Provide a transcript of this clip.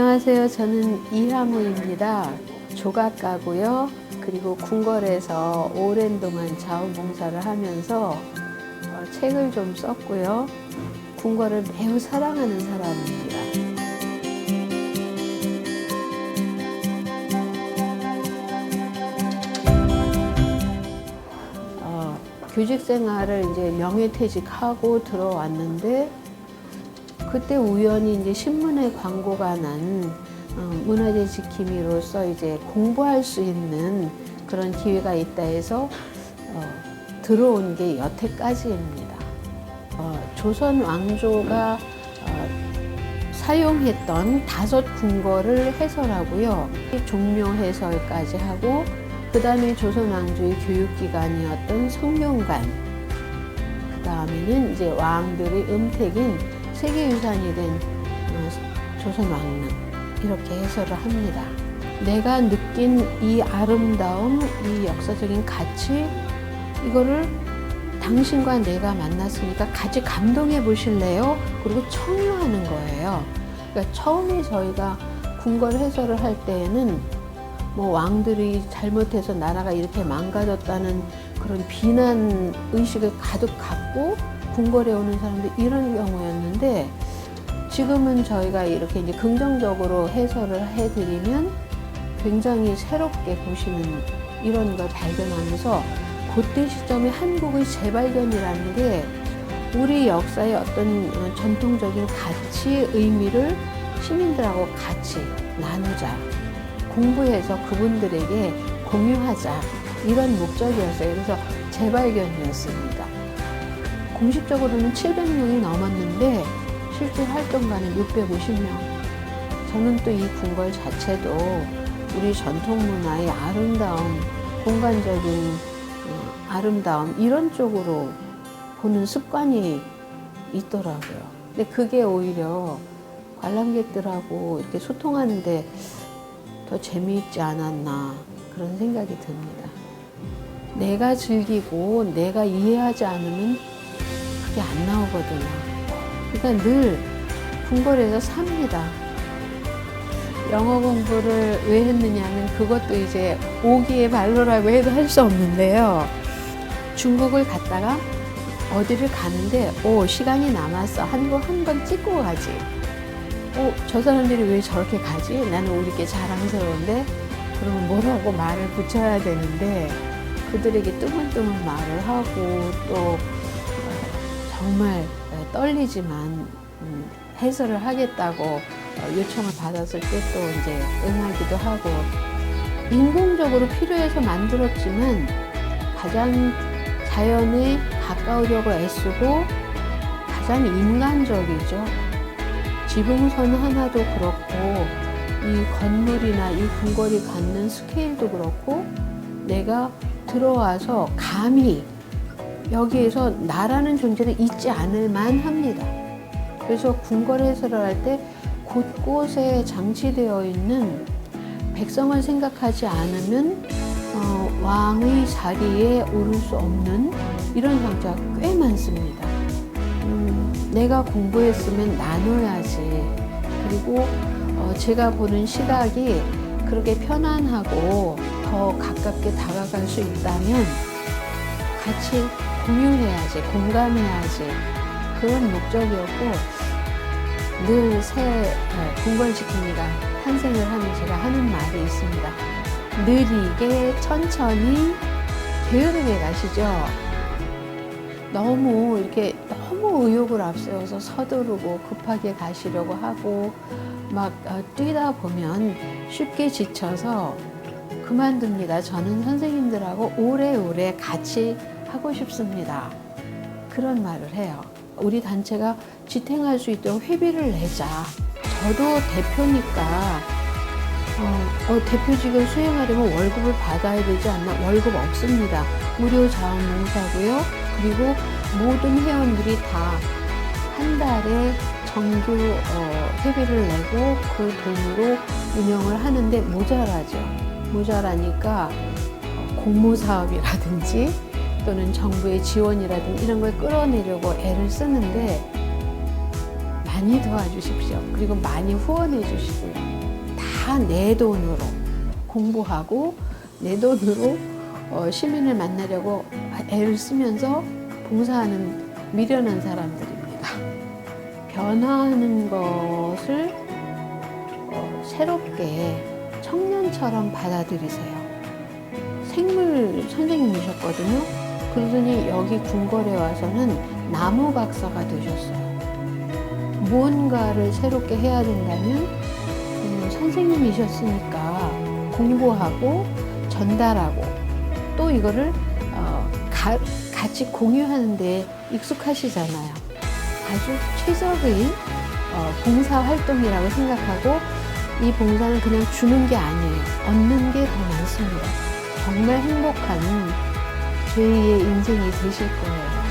안녕하세요. 저는 이하무입니다. 조각가고요. 그리고 궁궐에서 오랜 동안 자원봉사를 하면서 어, 책을 좀 썼고요. 궁궐을 매우 사랑하는 사람입니다. 어, 교직 생활을 이제 명예퇴직하고 들어왔는데 그때 우연히 이제 신문에 광고가 난 어, 문화재 지킴이로서 이제 공부할 수 있는 그런 기회가 있다 해서 어, 들어온 게 여태까지입니다. 어, 조선 왕조가 어, 사용했던 다섯 궁궐을 해설하고요. 종묘 해설까지 하고 그 다음에 조선 왕조의 교육기관이었던 성명관 그 다음에는 이제 왕들의 음택인 세계유산이 된 어, 조선 왕릉 이렇게 해설을 합니다. 내가 느낀 이 아름다움, 이 역사적인 가치 이거를 당신과 내가 만났으니까 같이 감동해 보실래요? 그리고 청유하는 거예요. 그러니까 처음에 저희가 궁궐 해설을 할 때에는 뭐 왕들이 잘못해서 나라가 이렇게 망가졌다는 그런 비난 의식을 가득 갖고 궁궐에 오는 사람들 이런 경우였는데 지금은 저희가 이렇게 이제 긍정적으로 해설을 해드리면 굉장히 새롭게 보시는 이런 걸 발견하면서 그때 시점에 한국의 재발견이라는 게 우리 역사의 어떤 어, 전통적인 가치, 의미를 시민들하고 같이 나누자. 공부해서 그분들에게 공유하자. 이런 목적이었어요. 그래서 재발견이었습니다. 공식적으로는 700명이 넘었는데 실제 활동가는 650명. 저는 또 이 궁궐 자체도 우리 전통 문화의 아름다움, 공간적인 어, 아름다움 이런 쪽으로 보는 습관이 있더라고요. 근데 그게 오히려 관람객들하고 이렇게 소통하는데 더 재미있지 않았나 그런 생각이 듭니다. 내가 즐기고 내가 이해하지 않으면 그게 안 나오거든요. 그러니까 늘 궁궐에서 삽니다. 영어 공부를 왜 했느냐면 그것도 이제 오기의 발로라고 해도 할 수 없는데요. 중국을 갔다가 어디를 가는데 오 시간이 남았어 한국 한번 찍고 가지. 어, 저 사람들이 왜 저렇게 가지? 나는 우리께 자랑스러운데 그러면 뭐라고 말을 붙여야 되는데 그들에게 뜨문뜨문 말을 하고 또 어, 정말 떨리지만 음, 해설을 하겠다고 어, 요청을 받았을 때 또 이제 응하기도 하고 인공적으로 필요해서 만들었지만 가장 자연에 가까우려고 애쓰고 가장 인간적이죠. 지붕선 하나도 그렇고 이 건물이나 이 궁궐이 갖는 스케일도 그렇고 내가 들어와서 감히 여기에서 나라는 존재를 잊지 않을 만합니다. 그래서 궁궐 해설을 할 때 곳곳에 장치되어 있는 백성을 생각하지 않으면 어, 왕의 자리에 오를 수 없는 이런 장치가 꽤 많습니다. 음, 내가 공부했으면 나눠야지. 그리고 어, 제가 보는 시각이 그렇게 편안하고 더 가깝게 다가갈 수 있다면 같이 공유해야지, 공감해야지. 그런 목적이었고, 늘 새 궁궐 지킴이가 탄생을 하면 제가 하는 말이 있습니다. 느리게, 천천히, 게으르게 가시죠. 너무 이렇게 너무 의욕을 앞세워서 서두르고 급하게 가시려고 하고 막 어, 뛰다 보면 쉽게 지쳐서 그만둡니다. 저는 선생님들하고 오래오래 같이 하고 싶습니다. 그런 말을 해요. 우리 단체가 지탱할 수 있도록 회비를 내자. 저도 대표니까 어, 어, 대표직을 수행하려면 월급을 받아야 되지 않나? 월급 없습니다. 무료 자원봉사고요. 그리고 모든 회원들이 다 한 달에 정규 어, 회비를 내고 그 돈으로 운영을 하는데 모자라죠. 모자라니까 어, 공모 사업이라든지 또는 정부의 지원이라든지 이런 걸 끌어내려고 애를 쓰는데 많이 도와주십시오. 그리고 많이 후원해 주시고요. 내가 내 돈으로 공부하고 내 돈으로 어, 시민을 만나려고 애를 쓰면서 봉사하는 미련한 사람들입니다. 변화하는 것을 어, 새롭게 청년처럼 받아들이세요. 생물 선생님이셨거든요. 그러더니 여기 궁궐에 와서는 나무 박사가 되셨어요. 무언가를 새롭게 해야 된다면 음, 선생님이셨으니까 공부하고 전달하고 또 이거를 어, 가- 같이 공유하는데 익숙하시잖아요. 아주 최적의 어, 봉사 활동이라고 생각하고 이 봉사는 그냥 주는 게 아니에요. 얻는 게 더 많습니다. 정말 행복한 제2의 인생이 되실 거예요.